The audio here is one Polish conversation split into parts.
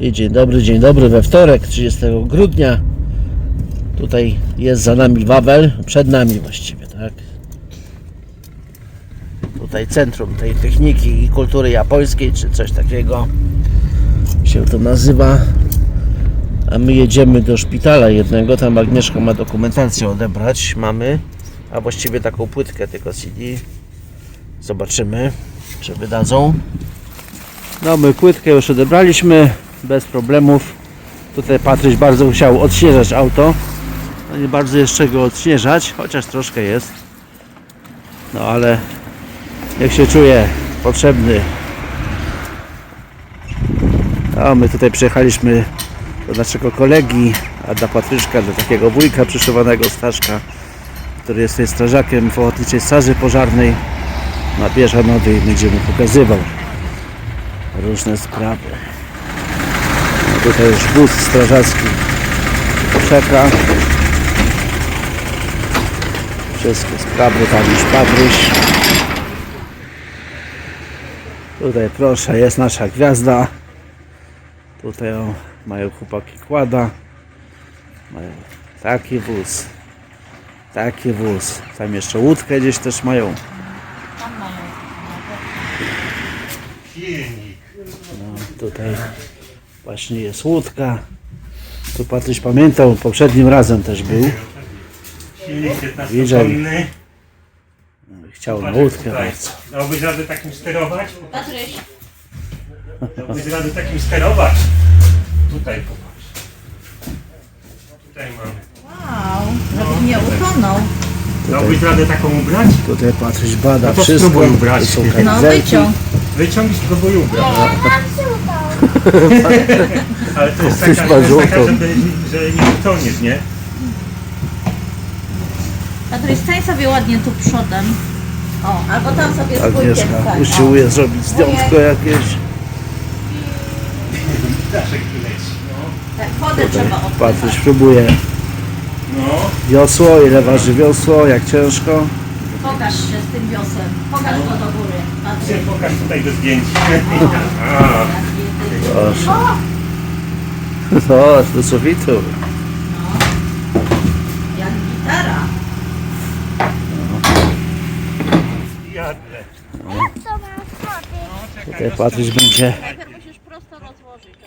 I dzień dobry, dzień dobry we wtorek, 30 grudnia. Tutaj jest za nami Wawel, przed nami właściwie, tak? Tutaj centrum tej techniki i kultury japońskiej, czy coś takiego się to nazywa. A my jedziemy do szpitala jednego, tam Agnieszka ma dokumentację odebrać, mamy, a właściwie taką płytkę tylko CD. Zobaczymy, czy wydadzą. No my płytkę już odebraliśmy bez problemów. Tutaj Patryś bardzo chciał odśnieżać auto. No nie bardzo jest czego odśnieżać, chociaż troszkę jest. No ale jak się czuje potrzebny. A my tutaj przyjechaliśmy do naszego kolegi, a dla Patryczka, do takiego wujka przyszywanego Staszka, który jest strażakiem w Ochotniczej Straży Pożarnej na Bieżanowej i będzie mu pokazywał różne sprawy. No tutaj już wóz strażacki czeka. Wszystkie sprawy tam już Patryś. Tutaj proszę, jest nasza gwiazda. Tutaj o, mają chłopaki kłada. Mają taki wóz. Taki wóz. Tam jeszcze łódkę gdzieś też mają. Tutaj właśnie jest łódka. Tu Patryś pamiętał, poprzednim razem też był. Silnik Widział. 15-konny. Chciał na łódkę bardzo. Dałbyś radę takim sterować? Patryś, Dałbyś radę takim sterować? Tutaj popatrz. Tutaj mamy. wow, żeby nie utonął. Dałbyś radę taką ubrać? Tutaj Patryś bada No to wszystko. spróbuj ubrać. Tu są No kamizelki. wyciąg. Wyciąg i spróbuj ubrać. Ale to jest Ktoś taka, ma to jest taka złotą. żeby, że nie utoniesz, nie? Patryś, stań sobie ładnie tu przodem. O, albo tam sobie z Agnieszka stań. usiłuje zrobić zdjątko jakieś. Daszek leci. Tak, wodę trzeba odpływać. Patryś próbuje No. wiosło, ile waży wiosło, jak ciężko. Pokaż się z tym wiosłem. Pokaż go do góry. Patryś. Pokaż tutaj do. A, ty- Proszę. No, aż do sufitu. Jak gitara. jadle. Tutaj Patryś będzie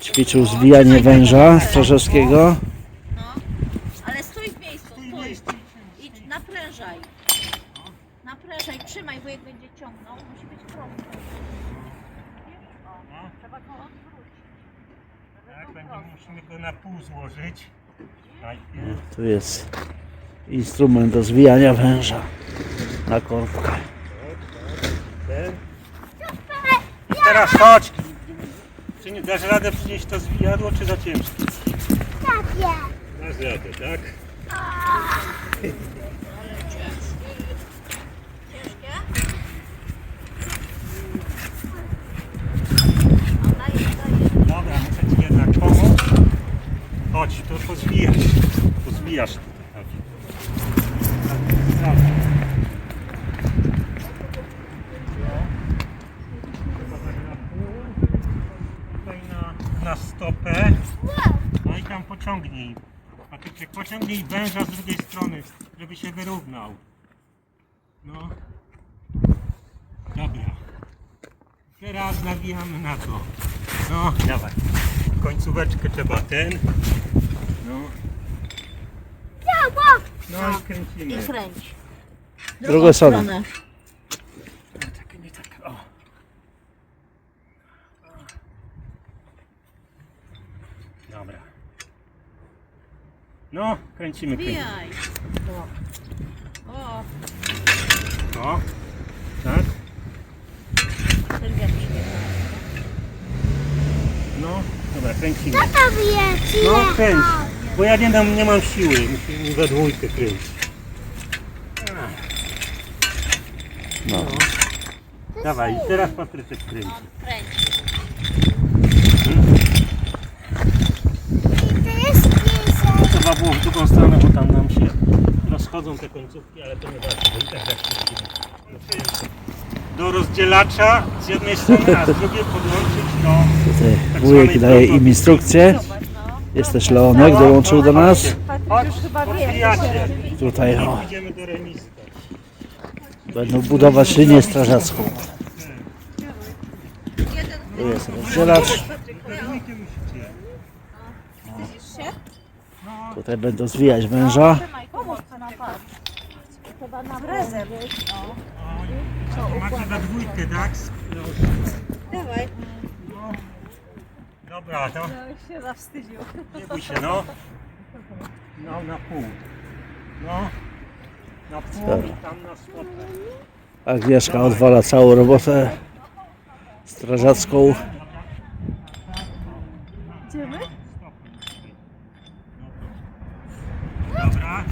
ćwiczył zwijanie węża strażackiego. No, ale stój w miejscu, stój. I naprężaj. Naprężaj, trzymaj, wujek będzie ciągnął. Musi być prosto. O, trzeba go odwrócić. Tak, będziemy, musimy go na Najpierw. Tu jest instrument do zwijania węża na korbkę. I teraz chodź. Czy nie dasz radę przynieść to zwijadło, czy za ciężkie? Dasz radę, tak? Ciężkie? No daję, daję. Dobra, muszę ci jednak pomóc. Chodź, to pozwijasz. Pozwijasz. Dobra. Tutaj na, na stopę. No i tam pociągnij. Patryk, pociągnij węża z drugiej strony, żeby się wyrównał. No. Dobra. Teraz nawijamy na to. No, dawaj. Końcóweczkę trzeba ten. No. No i kręcimy. Kręć. Drugą stronę. Tak, nie tak. O. Dobra. No, kręcimy, kręcimy. Wijaj. O, O. Tak? No, dobra, kręcimy. To wiecie. No, kręć. Bo ja nie, dam, nie mam siły. Musimy we dwójkę kręcić. No. Dawaj, teraz Patryczek kręci. Kręć. To jest piesek. Trzeba było w drugą stronę, bo tam nam się rozchodzą te końcówki, ale to nie ważne, bo i tak jak się do rozdzielacza z jednej strony, a z drugiej podłączyć do Tutaj tak wujek zwanej daje im instrukcję. Jest też Leonek, dołączył do nas. Otwijacie. Tutaj o, Idziemy do będą budować linię strażacką. Tu jest rozdzielacz. Tutaj będą zwijać węża. Pomóż patrz. Chyba na. To macie we dwójkę, tak? Dawaj. Dobra, to się zawstydził. nie bój się, no. No, na pół. No. Na pół i tam na stopę. Agnieszka odwala całą robotę strażacką. Idziemy? Dobra.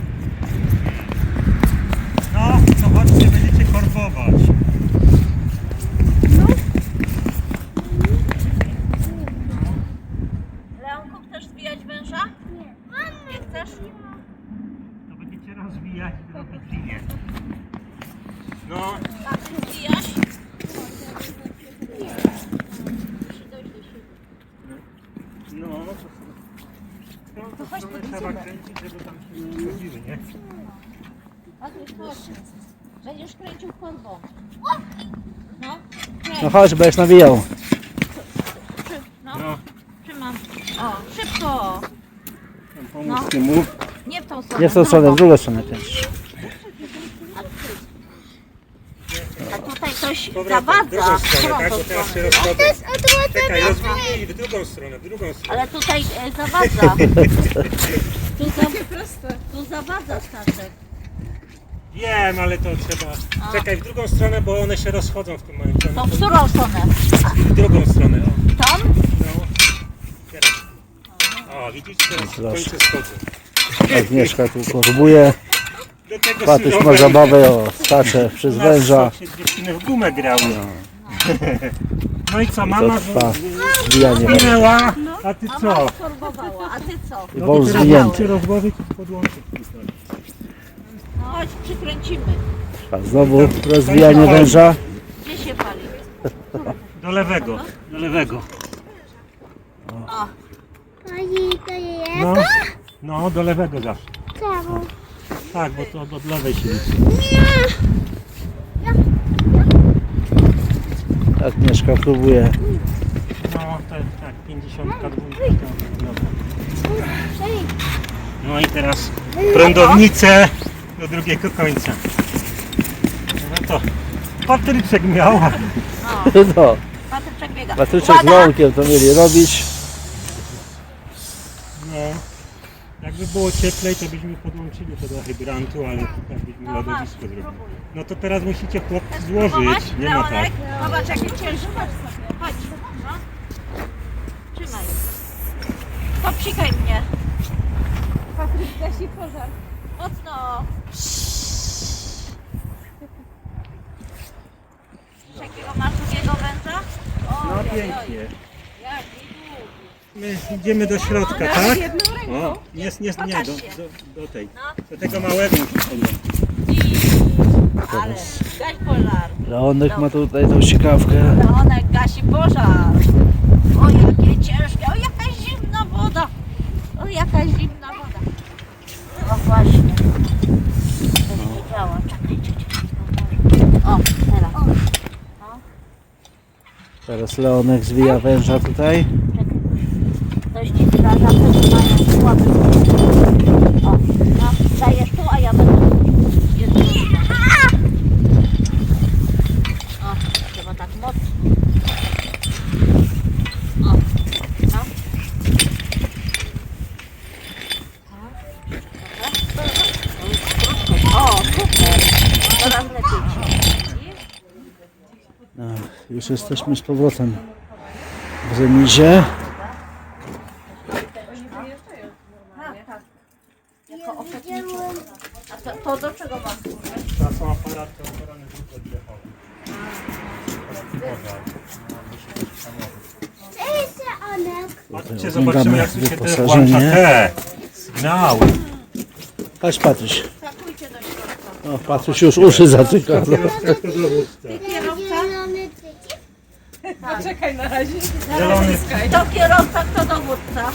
No, to chodźcie, będziecie korbować. Leonku, chcesz zwijać węża? Nie. Nie chcesz? To będziecie rozwijać i robić linię. No, Tak, zwijasz? no. To, to, to, to trzeba kręcić, żeby tam się nie zrobiły, nie? Patryk, chodź. Będziesz kręcił korbą. No, No chodź, będziesz nawijał. no, No, trzymam. O, szybko. pomóżcie mu. Nie w tą stronę. Nie w tą w stronę, w drugą. stronę kręcisz. A tutaj coś Powrotem, w drugą zawadza. stronę, tak? Bo teraz się odwrócone. Czekaj, rozwinij w drugą stronę, w drugą stronę. Ale tutaj e, zawadza. Tu, za, tu zawadza statek. Wiem, ale to trzeba... Czekaj, w drugą stronę, bo one się rozchodzą w tym momencie. To w którą stronę? W drugą stronę, o. Tą? No. Teraz. O, widzisz, teraz w Proszę. końcu schodzą. Agnieszka tu korbuje. Do tego Patuś ma zabawę, o, skacze przez Na węża. sok się dziewczyny w gumę grały. No i co, mama trwa węża. zwinęła, a ty Mama co? skorbowała, a ty co? I wąż zwinięty. rozłożyć i podłączyć tutaj. No chodź, przykręcimy. A znowu rozwijanie węża. Gdzie się pali? Do lewego, do lewego. O, to No, no do lewego zawsze. czemu? Tak, bo to od lewej się liczy. Agnieszka próbuje. No, to jest tak, 52. Dobra. No i teraz prądownicę do drugiego końca. No to Patryczek miał. No, Patryczek biega. Patryczek z Leonkiem to mieli robić. No. Jakby było cieplej, to byśmy podłączyli to do hydrantu, ale tutaj byśmy No masz, lodowisko zrobili. No to teraz musicie chłopcy złożyć. Nie ma tak. Leonek, Zobacz jakie ciężkie. Chodź. No. Trzymaj. To psikaj mnie. Patryk gasi pożar. Mocno. Jakiego masz drugiego węża? O, No pięknie. Jaki długi. My idziemy do środka, tak? Jedną ręką. O, nie, nie, nie, do, do, do tej. No. Do tego małego. I... Ale gaś pożar. Leonek ma tutaj tą sikawkę. Leonek gasi pożar. O jakie ciężkie, o jaka zimna woda. O jaka zimna woda. O właśnie. Czekaj, czekaj. O, teraz. Teraz Leonek zwija węża tutaj. Ktoś ci wtedy mają słaby. O, no, dajesz tu, a ja będę jedną ręką. O, trzeba tak mocno. O, no. O, super. Coraz lepiej ci. No, już jesteśmy z powrotem w remizie. A to, to do czego was służy? To są aparaty ochrony dróg oddechowych. Onek. Patrzcie, zobaczymy jak tu się też włącza te sygnały. Chodź Patryś. Do środka. O, Patryś już uszy zatyka. Teraz dowódca. Czekaj na razie. Zielony. To kierowca, kto dowódca?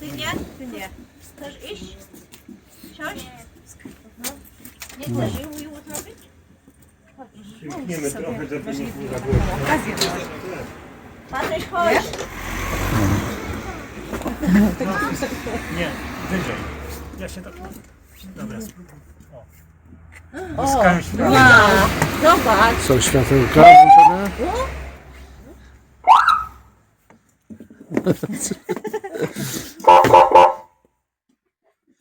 Ty nie? Ty nie. Chcesz iść? Siąść? No. Nie chcesz i umiło zrobić? Przymkniemy trochę, żeby nie było za głośno. Patryś, chodź. Nie, wyżej. Ja się tak... Dobra. O, wow. Zobacz. Są światełka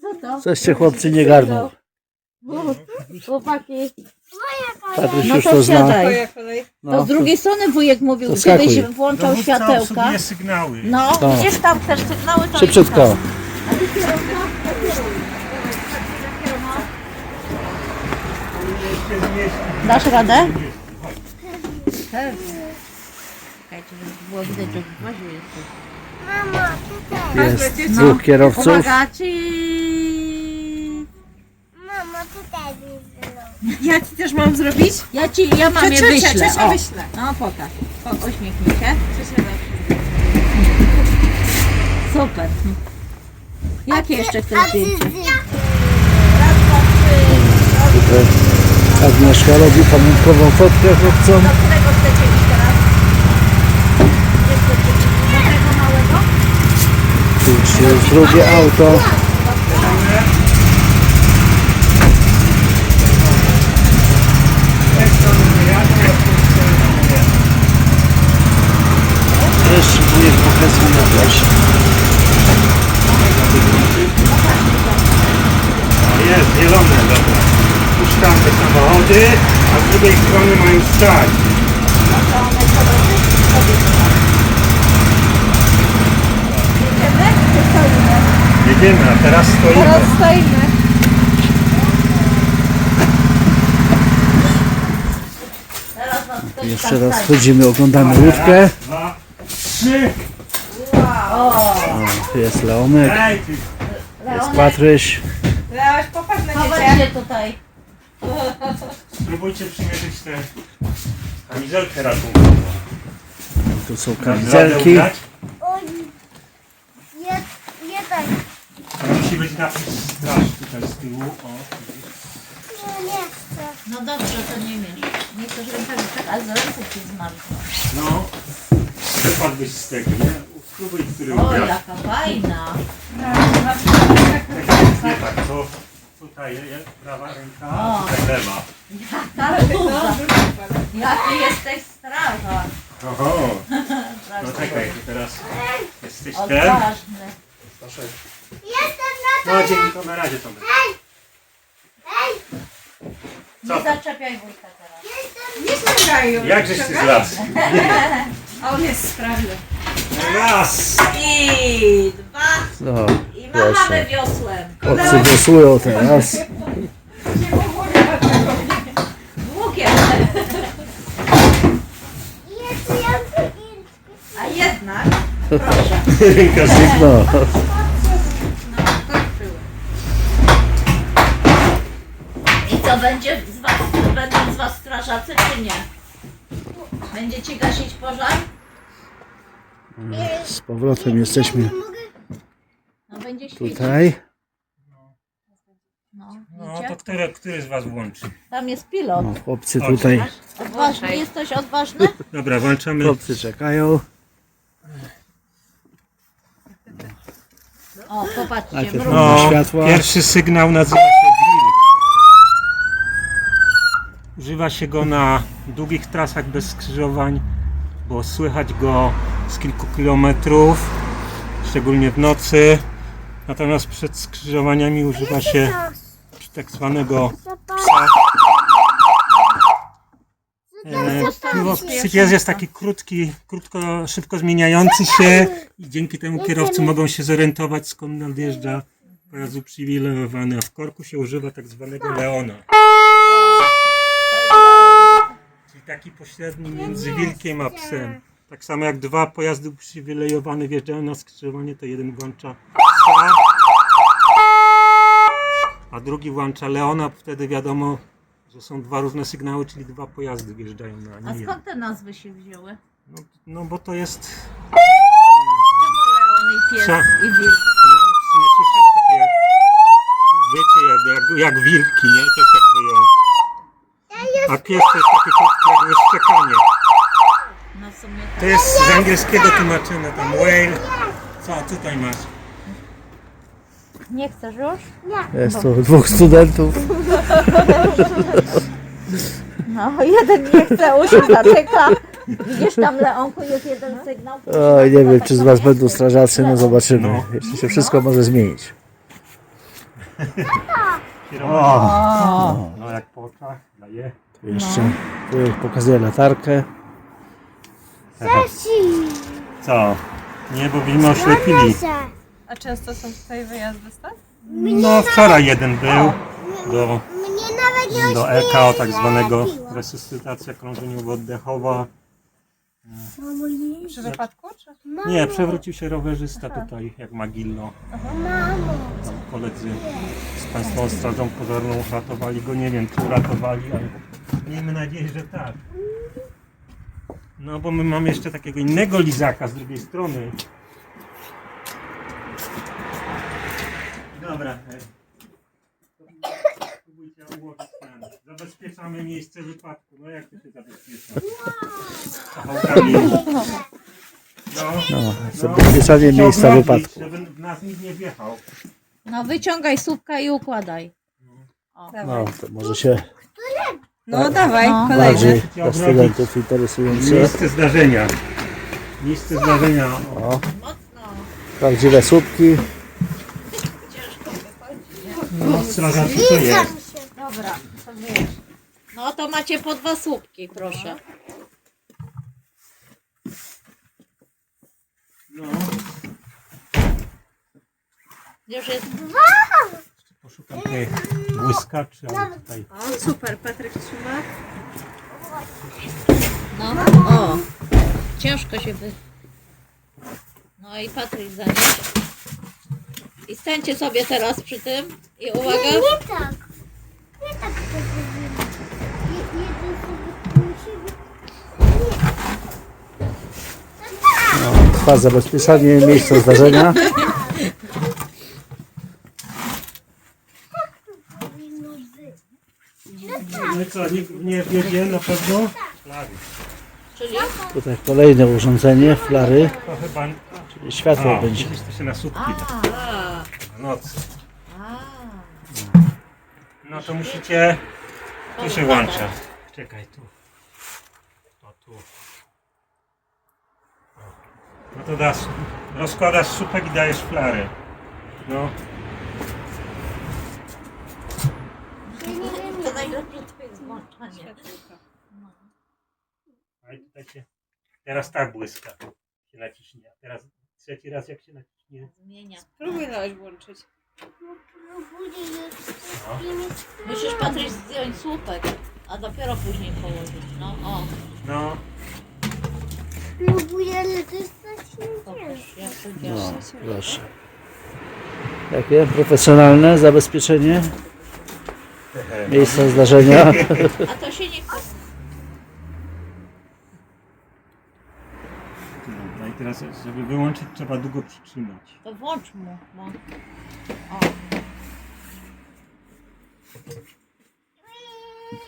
Co to? Coście chłopcy nie garną. Chłopaki. Patryś No już to to zna. wsiadaj. Twoja kolej. No, To z drugiej strony wujek mówił, To skakuj. kiedyś włączał Dowódca światełka. obsługuje sygnały. No, To. widzisz tam też sygnały to Szybciutko. Dasz radę? Czekajcie, żeby było widać, że w wozie jesteś. Mama, tutaj. Jest dwóch kierowców. Mama, tutaj wyzwolą. Ja ci też mam zrobić? Ja ci, ja mam je Ciocia, wyślę. ciocia O. wyślę. No pokaż. O, uśmiechnij się. Super. Jakie jeszcze chcesz zdjęcie? Raz, dwa, trzy. Tutaj Agnieszka robi pamiątkową fotkę chłopcom. Do którego chcecie iść teraz? Gdzie chcecie iść? Do tego małego? Tu jest drugie auto. Jeszcze wujek pokazuje na plaży. Jest, zielone, dobra. Puszczamy te samochody, a z drugiej strony mają stać. Czy stoimy? Teraz stoimy. Teraz stoimy. Jeszcze raz stanie. wchodzimy, oglądamy łódkę. Dwa, trzy. Tu jest Leonek, jest Patryś. Leaś, popatrz na dziecię. tutaj. Spróbujcie przymierzyć tę kamizelkę ratunkową. Tu są kamizelki. jeden. Musi być napis straż tutaj z tyłu. O, No nie chcę. No dobrze, to nie miesz. Nie chcesz rękawiczek, ale z ręce ci zmarzną. no. Wypadłbyś z tego, nie? Spróbuj, który O, ubrać. jaka fajna. Nie tak, to tutaj jest prawa ręka, O. a tutaj lewa. Jaka duża. Jaki jesteś strażak. Oho. No czekaj, ty teraz jesteś ten. Odważny. Jestem na No dzięki to na razie to będzie. Co? Nie zaczepiaj wujka teraz. Nie ściągają. Jak żeś ty zlazł? A on jest sprawny. Raz! I dwa. No, I machamy proszę. wiosłem. Chłopcy głosują teraz. Długie. Jeszcze ja A jednak, proszę. Ręka z No, I co będzie z was, będą z was strażacy czy nie? Będziecie gasić pożar? z powrotem jesteśmy No będzie świecić. tutaj. No, No widzicie? to który, który z was włączy? Tam jest pilot. No, chłopcy tutaj, Odważny, jesteś odważny? Dobra, włączamy. chłopcy czekają. O, popatrzcie, Najpierw mruk. No, No, światła. pierwszy sygnał nazywa się wilk. Używa się go na długich trasach bez skrzyżowań, bo słychać go z kilku kilometrów, szczególnie w nocy. Natomiast przed skrzyżowaniami używa się tak zwanego psa. E, jest taki krótki, krótko, szybko zmieniający się i dzięki temu kierowcy mogą się zorientować skąd nadjeżdża pojazd uprzywilejowany, a w korku się używa tak zwanego leona. Czyli taki pośredni między wilkiem a psem. Tak samo jak dwa pojazdy uprzywilejowane wjeżdżają na skrzyżowanie, to jeden włącza psa, a drugi włącza leona, wtedy wiadomo, że są dwa różne sygnały, czyli dwa pojazdy wjeżdżają na A nie skąd te nazwy się wzięły? No, no bo to jest Czemu Leon i pies Trza- i wilk? No, słyszę jest takie, wiecie, jak, jak, jak wilki, nie? Wyją. A pies to jest takie krótkie jakby szczekanie. No w sumie To tak. jest z angielskiego tłumaczone, tam whale. Co tutaj masz? Nie chcesz już? Jest tu dwóch studentów. No, jeden nie chce, uszy zatyka. Widzisz tam, Leonku, jest jeden sygnał. Oj, nie wiem, czy z was będą strażacy, no zobaczymy. No. Jeszcze się wszystko może zmienić. No jak po oczach, daje. Tu jeszcze tu pokazuję latarkę. Cześć! Co? Nie, bo byśmy oślepili. A często są tutaj wyjazdy stąd? No wczoraj jeden był do, Mnie nawet nie do EKO, tak zwanego resuscytacja oddechowa. Przy wypadku? Czy? Nie, przewrócił się rowerzysta tutaj, jak Magillo. Mamo! Tam koledzy z Państwową Strażą Pożarną ratowali go, nie wiem czy uratowali, ale miejmy nadzieję, że tak. No bo my mamy jeszcze takiego innego lizaka z drugiej strony. Dobra. e, Spróbujcie ułożyć ten. Zabezpieczamy miejsce wypadku. No jak to się zabezpiecza? Pachałkami. No, No, zabezpieczanie miejsca wypadku. Żeby w nas nikt nie wjechał. No wyciągaj słupka i układaj. No, to może się No dawaj, No. kolejny. bardziej dla studentów interesujące. Miejsce zdarzenia. Miejsce zdarzenia. O, prawdziwe słupki. No, strażacy to jest. Dobra, to wiesz. No to macie po dwa słupki, proszę. No, Już jest poszukam tych błyskaczy, ale tutaj. O, super, Patryk trzyma. No, o. Ciężko się wy... No i Patryk zanieś. I stańcie sobie teraz przy tym. I uwaga. Nie tak! Nie tak to Jeden sobie. No, trwa zabezpieczanie miejsca zdarzenia. Być. No i co, nie, nie wiedzie na pewno? Flary. Czyli Tutaj kolejne urządzenie, flary, To chyba. czyli światło A, będzie. widzisz, to się na słupki da. A. No to musicie. Tu się włącza. Czekaj, tu. O tu. No to dasz. Rozkładasz słupek i dajesz flary. No. To najlepsze to jest włączanie. A. Teraz tak błyska. Się naciśnie. Teraz trzeci raz jak się naciśnie. Zmienia. Spróbuj Leoś włączyć. Musisz Patryk zdjąć słupek, a dopiero później położyć. No o, No. Próbuję, nie pokaż jak to No, proszę. Jakie profesjonalne zabezpieczenie miejsca zdarzenia. A to się nie. No i teraz, żeby wyłączyć, trzeba długo przytrzymać. To włącz mu. No. O.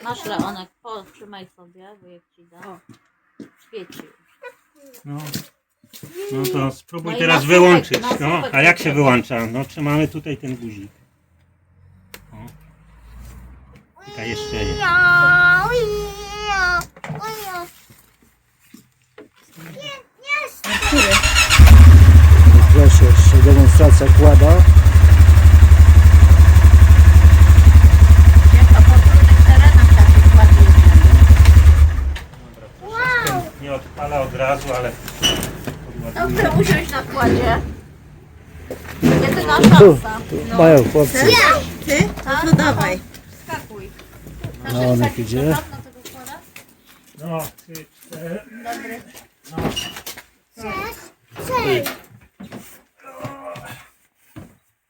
Masz Leonek, potrzymaj sobie, bo jak ci da. Świeci już. No. No to spróbuj No i teraz wyłączyć. No, a jak się wyłącza? No trzymamy tutaj ten guzik. O. Tutaj jeszcze jest. Miau, miau, miau. Proszę, jeszcze demonstracja kłada. Nie odpala od razu, ale To chcę usiąść na kładzie. Jedyna Tu, szansa. tu mają chłopcy. Ty? Tak? No to dawaj. Skakuj. No, one wsadzić idzie. No, trzy, cztery. Dobry. No. Cześć. Cześć.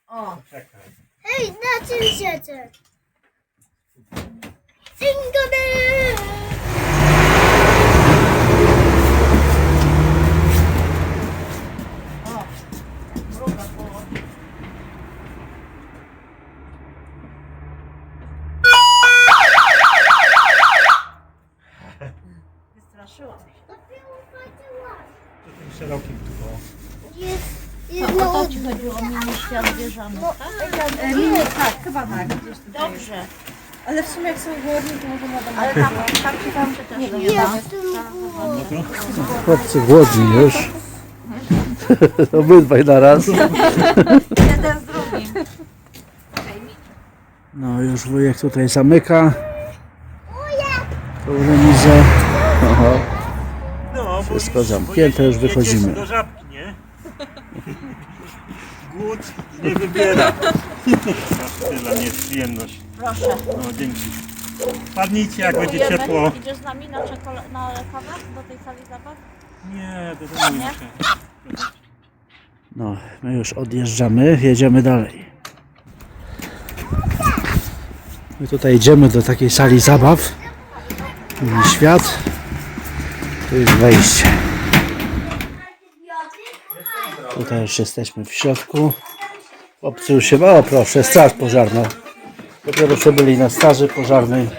O. Hej, na czym siedzę? Jingle bell! O. Druga. Wystraszyłam się. Tym szerokim tu było. Jest, No, jest o to no, ci chodziło o mini świat bieżany, tak? E, mini, tak, chyba tak. Gdzieś tutaj jest. Dobrze, Ale w sumie jak są głodni, to może mogą ale tam, tam się tam się też nie da. jest tu Chłopcy głodni już. Obydwaj na raz. Jeden z drugim. No już wujek tutaj zamyka. Tą remizę. Oho, Bo Wszystko już- zamknięte, już wychodzimy. do żabki, nie? Głód nie wybiera. Aż tyle, nie przyjemność. Proszę. No, dzięki. Padnijcie, jak będzie ciepło. Idziesz z nami na, czekole- na kawę do tej sali zabaw? Nie, do domu Nie? muszę. No, my już odjeżdżamy, jedziemy dalej. My tutaj idziemy do takiej sali zabaw. Świat. Tu jest wejście. Tutaj już jesteśmy w środku. Już się... O proszę, straż pożarna. Dopiero co byli na straży pożarnej.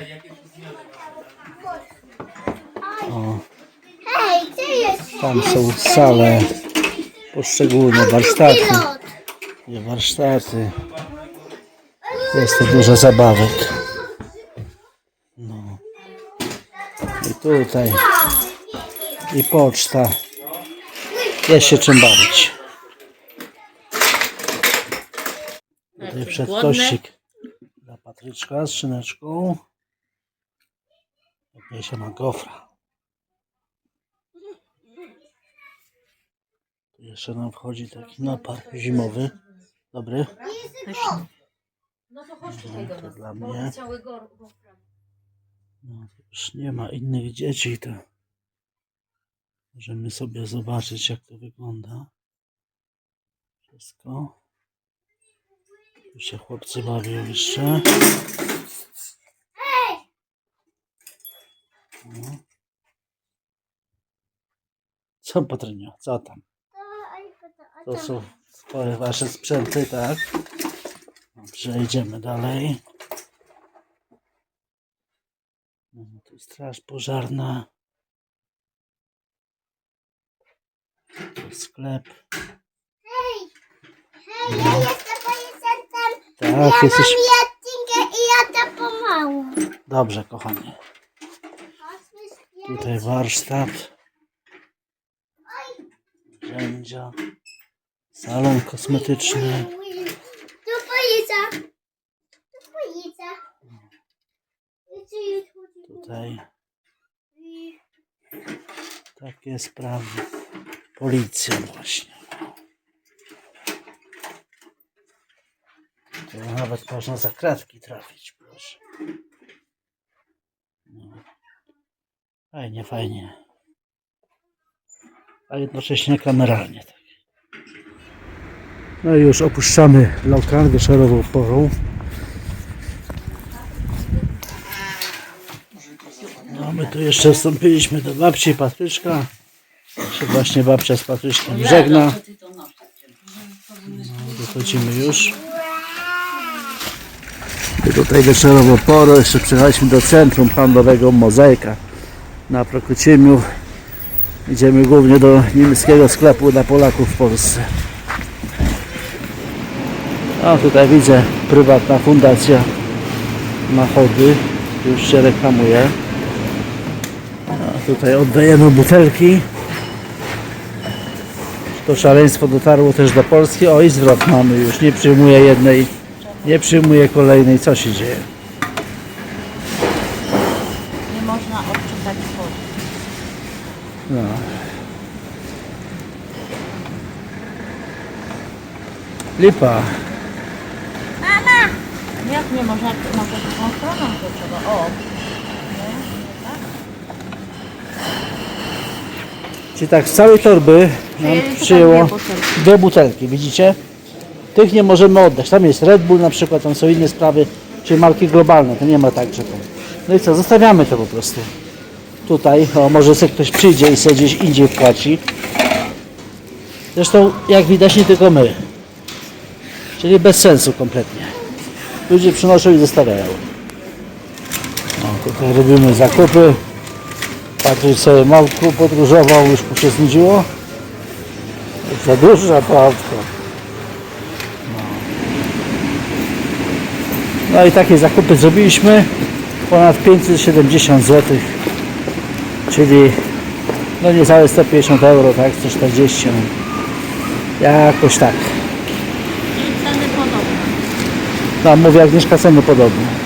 Tam są sale poszczególne, warsztaty. Nie warsztaty. Jest tu dużo zabawek. No. I tutaj. I poczta. Jest się czym bawić. Tutaj przedkościk dla Patryczka z szyneczką. Tutaj się ma gofra. Tu jeszcze nam wchodzi taki napar zimowy. Dobry. No to chodź tutaj do To nas. dla mnie. No, już nie ma innych dzieci, to możemy sobie zobaczyć, jak to wygląda. Wszystko. Tu się chłopcy bawią jeszcze. No. Co Patrynio? Co tam? To są twoje wasze sprzęty, tak? Dobrze, idziemy dalej. No, tu straż pożarna. Sklep. Ja jestem policjantem. Tak, Ja jesteś. mam jedynkę i ja to pomału. Dobrze, kochanie. Tutaj warsztat. Narzędzia. Salon kosmetyczny. Tu policja. Tu policja. Tutaj takie sprawy. Policja właśnie. Tu nawet można za kratki trafić, proszę. No. Fajnie, fajnie. A jednocześnie kameralnie. Tak. No i już opuszczamy lokal wieczorową porą. No my tu jeszcze wstąpiliśmy do babci Patryczka. Się właśnie babcia z Patryczkiem żegna. No, wychodzimy już. I tutaj wieczorową porą jeszcze przyjechaliśmy do centrum handlowego Mozaika na Prokocimiu. Idziemy głównie do niemieckiego sklepu dla Polaków w Polsce. A tutaj widzę prywatna fundacja na chody. Już się reklamuje. A tutaj oddajemy butelki. To szaleństwo dotarło też do Polski. O i zwrot mamy już. Nie przyjmuję jednej, nie przyjmuję kolejnej. Co się dzieje? Nie można odczytać kodu. No. Lipa. Jak nie można, może drugą stroną to trzeba. O, Czyli tak, z całej torby nam przyjęło dwie butelki. widzicie? Tych nie możemy oddać. Tam jest Red Bull na przykład, tam są inne sprawy, czyli marki globalne, to nie ma tak, że to... No i co, zostawiamy to po prostu. Tutaj, o, może sobie ktoś przyjdzie i sobie gdzieś indziej płaci. Zresztą, jak widać, nie tylko my. Czyli bez sensu kompletnie. Ludzie przynoszą i zostawiają. No, tutaj robimy zakupy. Patryk sobie małku podróżował, już mu się znudziło. Za duża to autko. No. no i takie zakupy zrobiliśmy. Ponad 570 zł. Czyli no niecałe 150 euro, tak? 140. no. Jakoś tak. I ceny podobne. No, mówię Agnieszka ceny podobne.